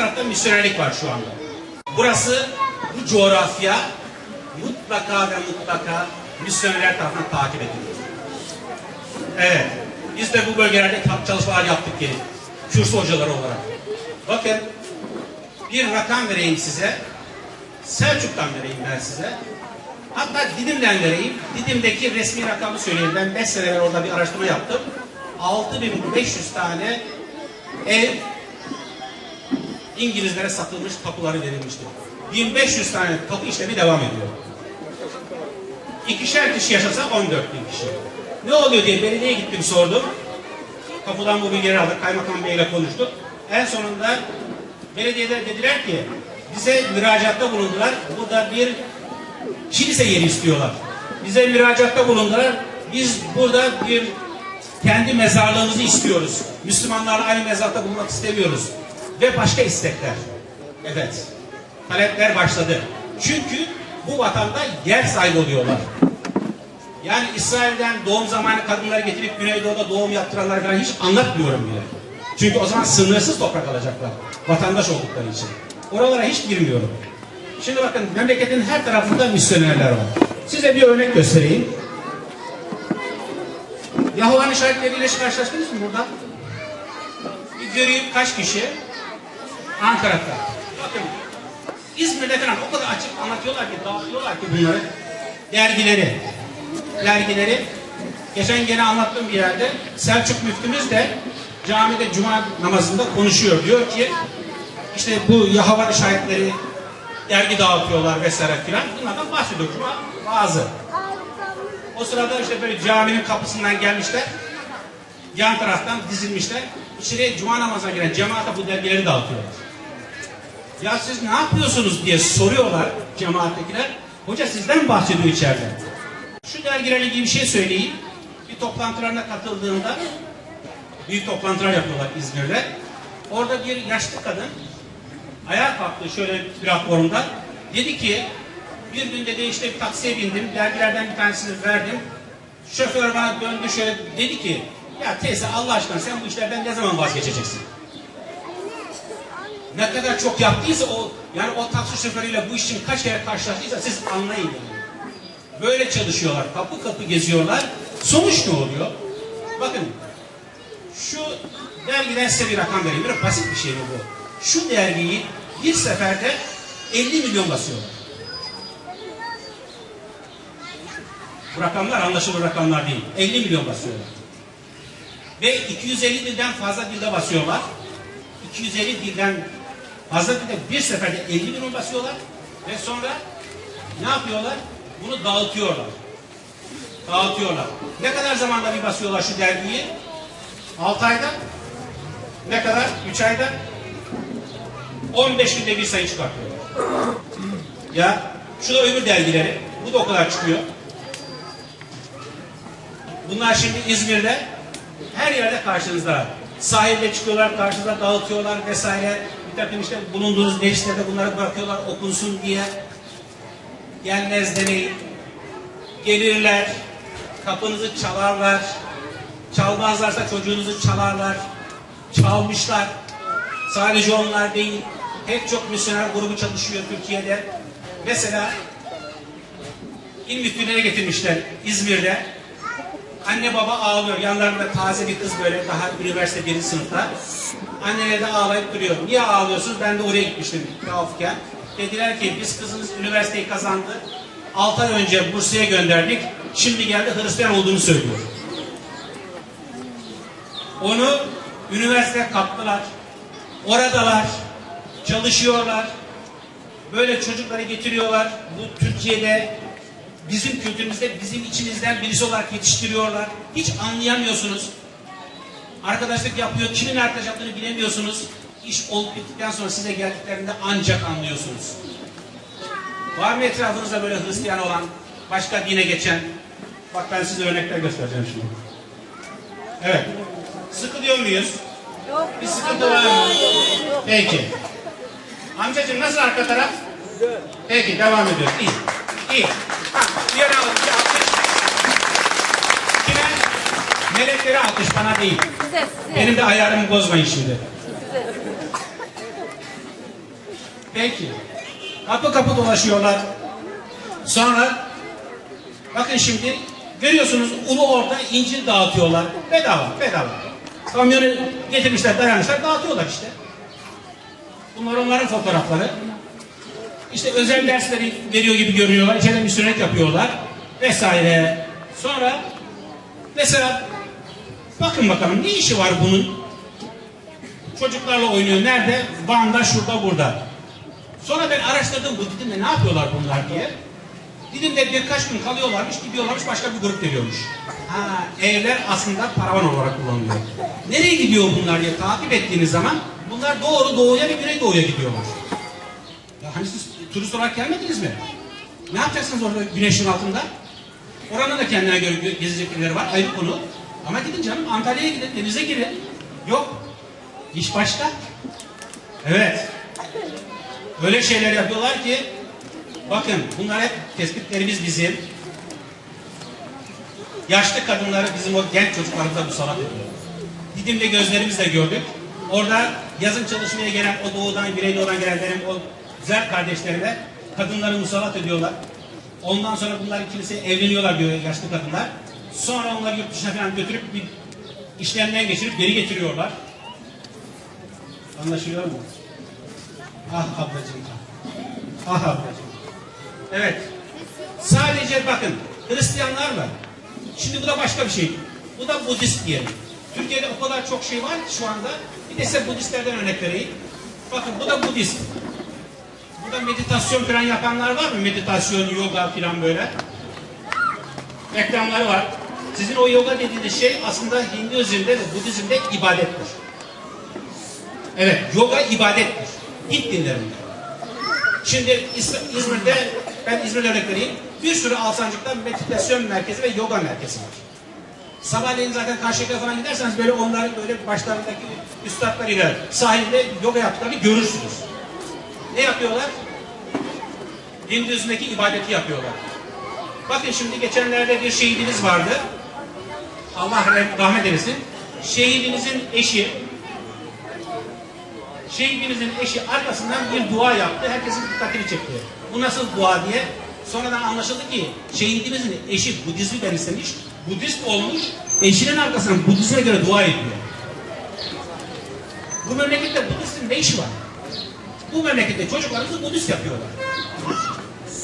tarafta misyonerlik var şu anda. Burası, bu coğrafya mutlaka ve mutlaka misyonerler tarafından takip ediliyor. Evet. Biz de bu bölgelerde çalışmalar yaptık ki kürsü hocaları olarak. Bakın bir rakam vereyim size. Selçuk'tan vereyim ben size. Hatta Didim'den vereyim. Didim'deki resmi rakamı söyleyeyim. Ben 5 sene orada bir araştırma yaptım. 6500 tane ev İngilizlere satılmış tapuları verilmiştir. 1500 tane tapu işlemi devam ediyor. İkişer kişi yaşasa 14 bin kişi. Ne oluyor diye belediyeye gittim sordum. Kapıdan bu bilgileri aldık. Kaymakam Bey'le konuştuk. En sonunda belediyede dediler ki bize müracaatta bulundular. Burada bir kilise yeri istiyorlar. Bize müracaatta bulundular. Biz burada bir kendi mezarlığımızı istiyoruz. Müslümanlarla aynı mezarda bulunmak istemiyoruz. Ve başka istekler. Evet. Talepler başladı. Çünkü bu vatanda yer sahibi oluyorlar. Yani İsrail'den doğum zamanı kadınları getirip Güneydoğu'da doğum yaptıranlar falan hiç anlatmıyorum bile. Çünkü o zaman sınırsız toprak alacaklar. Vatandaş oldukları için. Oralara hiç girmiyorum. Şimdi bakın memleketin her tarafında misyonerler var. Size bir örnek göstereyim. Yahova'nın şahitleriyle karşılaştınız mı burada? Bir göreyim kaç kişi? Ankara'da. Bakın İzmir'de falan o kadar açık anlatıyorlar ki, dağıtıyorlar ki bunları. Dergileri. Dergileri. Geçen gene anlattığım bir yerde Selçuk müftümüz de camide cuma namazında konuşuyor. Diyor ki işte bu Yahova şahitleri dergi dağıtıyorlar vesaire filan. Bunlardan bahsediyor cuma bazı. O sırada işte böyle caminin kapısından gelmişler. Yan taraftan dizilmişler. İçeri cuma namazına giren cemaate bu dergileri dağıtıyorlar. Ya siz ne yapıyorsunuz diye soruyorlar cemaattekiler. Hoca sizden bahsediyor içeride. Şu dergilerle ilgili bir şey söyleyeyim. Bir toplantılarına katıldığımda büyük toplantılar yapıyorlar İzmir'de. Orada bir yaşlı kadın ayağa kalktı şöyle platformda. Dedi ki bir gün dedi işte bir taksiye bindim. Dergilerden bir tanesini verdim. Şoför bana döndü şöyle dedi ki ya teyze Allah aşkına sen bu işlerden ne zaman vazgeçeceksin? Ne kadar çok yaptıysa o yani o taksi şoförüyle bu iş için kaç kere karşılaştıysa siz anlayın yani. Böyle çalışıyorlar. Kapı kapı geziyorlar. Sonuç ne oluyor? Bakın şu dergiden size bir rakam vereyim. Biraz basit bir şey bu. Şu dergiyi bir seferde 50 milyon basıyorlar. Bu rakamlar anlaşılır rakamlar değil. 50 milyon basıyorlar. Ve 250 dilden fazla dilde basıyorlar. 250 dilden fazla dilde bir seferde 50 milyon basıyorlar. Ve sonra ne yapıyorlar? Bunu dağıtıyorlar. Dağıtıyorlar. Ne kadar zamanda bir basıyorlar şu dergiyi? 6 ayda? Ne kadar? 3 ayda? 15 günde bir sayı çıkartıyorlar. Ya şu da öbür dergileri. Bu da o kadar çıkıyor. Bunlar şimdi İzmir'de her yerde karşınızda. Sahilde çıkıyorlar, karşınıza dağıtıyorlar vesaire. Bir takım işte bulunduğunuz meclislerde bunları bırakıyorlar okunsun diye. Gelmez demeyin. Gelirler, kapınızı çalarlar. Çalmazlarsa çocuğunuzu çalarlar. Çalmışlar. Sadece onlar değil. Pek çok misyoner grubu çalışıyor Türkiye'de. Mesela İl müftülüğüne getirmişler İzmir'de. Anne baba ağlıyor. Yanlarında taze bir kız böyle daha üniversite birinci sınıfta. Anneleri de ağlayıp duruyor. Niye ağlıyorsunuz? Ben de oraya gitmiştim tuhafken. Dediler ki biz kızınız üniversiteyi kazandı. 6 ay önce Bursa'ya gönderdik. Şimdi geldi Hristiyan olduğunu söylüyor. Onu üniversite kaptılar. Oradalar. Çalışıyorlar. Böyle çocukları getiriyorlar. Bu Türkiye'de bizim kültürümüzde bizim içimizden birisi olarak yetiştiriyorlar. Hiç anlayamıyorsunuz. Arkadaşlık yapıyor. Kimin arkadaş yaptığını bilemiyorsunuz. İş olup bittikten sonra size geldiklerinde ancak anlıyorsunuz. Var mı etrafınızda böyle Hristiyan olan, başka dine geçen? Bak ben size örnekler göstereceğim şimdi. Evet. Sıkılıyor muyuz? Bir sıkıntı var mı? Peki. Amcacığım nasıl arka taraf? Peki devam ediyoruz. İyi. İyi. Diğer. Bir alkış. Kime? Meleklere alkış bana değil. Size, size. Benim de ayarımı bozmayın şimdi. Peki. Kapı kapı dolaşıyorlar. Sonra bakın şimdi görüyorsunuz ulu orta incil dağıtıyorlar. Bedava, bedava. Kamyonu getirmişler, dayanmışlar, dağıtıyorlar işte. Bunlar onların fotoğrafları. İşte özel dersleri veriyor gibi görünüyorlar. İçeride misyonet yapıyorlar. Vesaire. Sonra mesela bakın bakalım ne işi var bunun? Çocuklarla oynuyor. Nerede? Van'da, şurada, burada. Sonra ben araştırdım bu Didim'de ne yapıyorlar bunlar diye. Didim'de birkaç gün kalıyorlarmış, gidiyorlarmış başka bir grup geliyormuş. Ha, evler aslında paravan olarak kullanılıyor. Nereye gidiyor bunlar diye takip ettiğiniz zaman bunlar doğru doğuya ve güneydoğuya gidiyorlar. Ya hani siz turist olarak gelmediniz mi? Ne yapacaksınız orada güneşin altında? Oranın da kendine göre gö- gezecek yerleri var, ayrı konu. Ama gidin canım Antalya'ya gidin, denize girin. Yok. İş başka. Evet. Öyle şeyler yapıyorlar ki bakın bunlar hep tespitlerimiz bizim. Yaşlı kadınları bizim o genç çocuklarımıza musallat ediyor. Didim'de gözlerimizle gördük. Orada yazın çalışmaya gelen o doğudan, güneydoğudan gelen benim o güzel kardeşlerime kadınları musallat ediyorlar. Ondan sonra bunlar ikilisi evleniyorlar diyor yaşlı kadınlar. Sonra onları yurt dışına falan götürüp bir işlemden geçirip geri getiriyorlar. Anlaşılıyor mu? Ah ablacığım. Ah ablacığım. Evet. Sadece bakın Hristiyanlar var. Şimdi bu da başka bir şey. Bu da Budist diyelim. Türkiye'de o kadar çok şey var ki şu anda. Bir de size Budistlerden örnek vereyim. Bakın bu da Budist. Burada meditasyon falan yapanlar var mı? Meditasyon, yoga falan böyle. Reklamları var. Sizin o yoga dediğiniz şey aslında Hinduizm'de ve Budizm'de ibadettir. Evet, yoga ibadettir. İlk dinlerinde. Şimdi İzmir'de, ben İzmir'de örnek vereyim. Bir sürü Alsancık'ta meditasyon merkezi ve yoga merkezi var. Sabahleyin zaten Karşıyaka'ya falan giderseniz böyle onların böyle başlarındaki üstadlarıyla sahilde yoga yaptıklarını görürsünüz. Ne yapıyorlar? Hinduizm'deki ibadeti yapıyorlar. Bakın şimdi geçenlerde bir şehidimiz vardı. Allah rahmet eylesin. Şehidimizin eşi şehidimizin eşi arkasından bir dua yaptı. Herkesin dikkatini çekti. Bu nasıl dua diye. Sonradan anlaşıldı ki şehidimizin eşi Budizmi benimsemiş. Budist olmuş. Eşinin arkasından Budizme göre dua ediyor. Bu memlekette Budist'in ne işi var? Bu memlekette çocuklarımızı Budist yapıyorlar.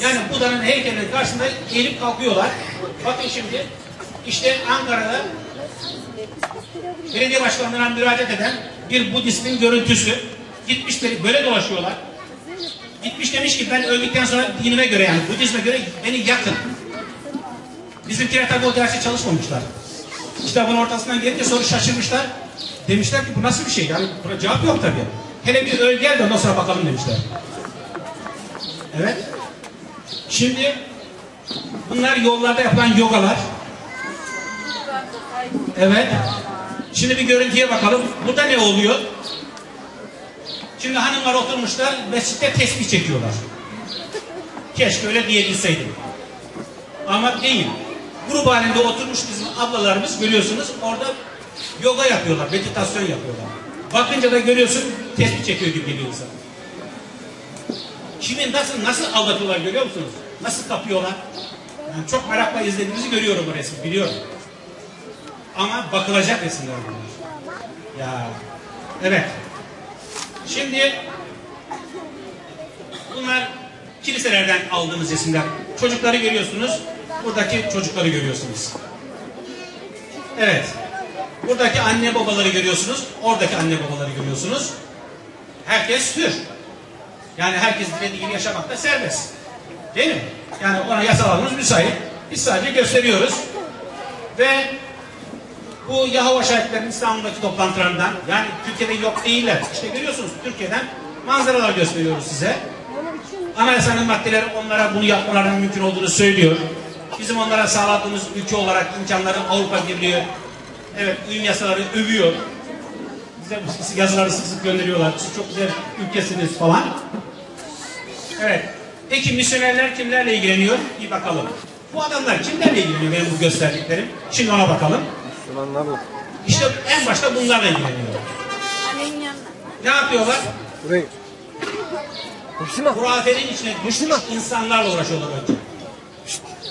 Yani Buda'nın heykelinin karşısında eğilip kalkıyorlar. Bakın şimdi işte Ankara'da belediye başkanlığına müracaat eden bir Budist'in görüntüsü. Gitmiş böyle, dolaşıyorlar. Gitmiş demiş ki ben öldükten sonra dinime göre yani Budizme göre beni yakın. Bizimkiler tabii o dersi çalışmamışlar. Kitabın ortasından gelince sonra şaşırmışlar. Demişler ki bu nasıl bir şey? Yani buna cevap yok tabii. Hele bir öl gel de ondan sonra bakalım demişler. Evet. Şimdi bunlar yollarda yapılan yogalar. Evet. Şimdi bir görüntüye bakalım. Burada ne oluyor? Şimdi hanımlar oturmuşlar mescitte tesbih çekiyorlar. Keşke öyle diyebilseydim. Ama değil. Grup halinde oturmuş bizim ablalarımız görüyorsunuz orada yoga yapıyorlar, meditasyon yapıyorlar. Bakınca da görüyorsun tesbih çekiyor gibi geliyor insan. Kimi nasıl nasıl aldatıyorlar görüyor musunuz? Nasıl kapıyorlar? Yani çok merakla izlediğinizi görüyorum bu resmi biliyorum. Ama bakılacak resimler bunlar. Ya evet. Şimdi bunlar kiliselerden aldığımız resimler. Çocukları görüyorsunuz. Buradaki çocukları görüyorsunuz. Evet. Buradaki anne babaları görüyorsunuz. Oradaki anne babaları görüyorsunuz. Herkes hür. Yani herkes dilediği gibi yaşamakta serbest. Değil mi? Yani ona yasal alanımız müsait. Biz sadece gösteriyoruz. Ve bu Yahova şahitlerinin İstanbul'daki toplantılarından yani Türkiye'de yok değiller. İşte görüyorsunuz Türkiye'den manzaralar gösteriyoruz size. Anayasanın maddeleri onlara bunu yapmalarının mümkün olduğunu söylüyor. Bizim onlara sağladığımız ülke olarak imkanları Avrupa Birliği evet uyum yasaları övüyor. Bize bu yazıları sık sık gönderiyorlar. Siz çok güzel ülkesiniz falan. Evet. Peki misyonerler kimlerle ilgileniyor? Bir bakalım. Bu adamlar kimlerle ilgileniyor benim bu gösterdiklerim? Şimdi ona bakalım. Müslümanlarla. İşte en başta bunlarla ilgileniyor. Ne yapıyorlar? Burayı. Müslüman. Hurafenin içine Müslüman. insanlarla uğraşıyorlar önce.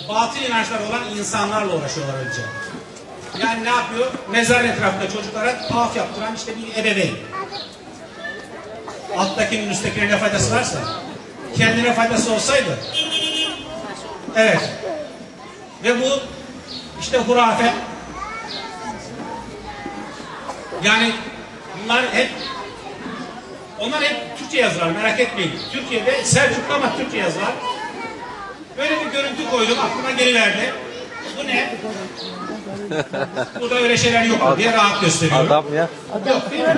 Batıl inançlar olan insanlarla uğraşıyorlar önce. Yani ne yapıyor? Mezar etrafında çocuklara tavaf yaptıran işte bir ebeveyn. Alttakinin üsttekine ne faydası varsa kendine faydası olsaydı evet ve bu işte hurafe yani bunlar hep onlar hep Türkçe yazılar merak etmeyin. Türkiye'de Selçuklu ama Türkçe yazılar. Böyle bir görüntü koydum aklıma geliverdi. Bu ne? Burada öyle şeyler yok diye rahat gösteriyorum. Adam ya. Yok değil mi?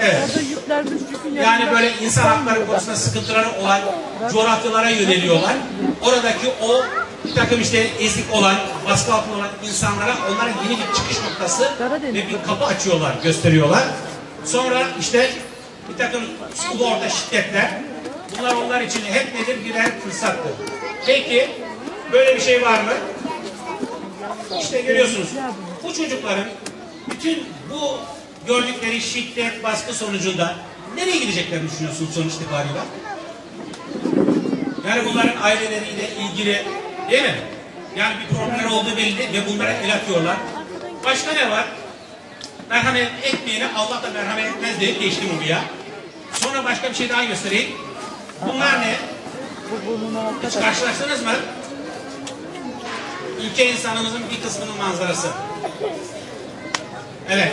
Evet. Orada yüklenmiş yükün Yani böyle insan hakları konusunda sıkıntıları olan coğrafyalara yöneliyorlar. Oradaki o bir takım işte ezik olan, baskı altında olan insanlara onların yeni bir çıkış noktası ve bir kapı açıyorlar, gösteriyorlar. Sonra işte bir takım orta şiddetler. Bunlar onlar için hep nedir? Birer fırsattır. Peki böyle bir şey var mı? İşte görüyorsunuz bu çocukların bütün bu gördükleri şiddet, baskı sonucunda nereye gideceklerini düşünüyorsunuz sonuç itibariyle? Yani bunların aileleriyle ilgili değil mi? Yani bir problemler olduğu belli ve bunlara el atıyorlar. Başka ne var? Merhamet etmeyene Allah da merhamet etmez deyip geçtim buraya. Sonra başka bir şey daha göstereyim. Bunlar ne? Hiç karşılaştınız mı? Ülke insanımızın bir kısmının manzarası. Evet.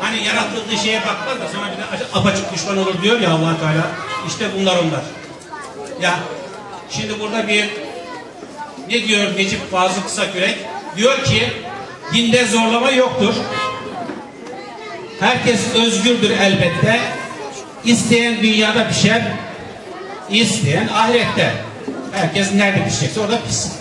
Hani yaratıldığı şeye bakmaz da sonra bir de apaçık düşman olur diyor ya allah Teala. İşte bunlar onlar. Ya şimdi burada bir ne diyor Necip Fazıl Kısakürek? Diyor ki dinde zorlama yoktur. Herkes özgürdür elbette. İsteyen dünyada pişer, isteyen ahirette. Herkes nerede pişecekse orada pişsin.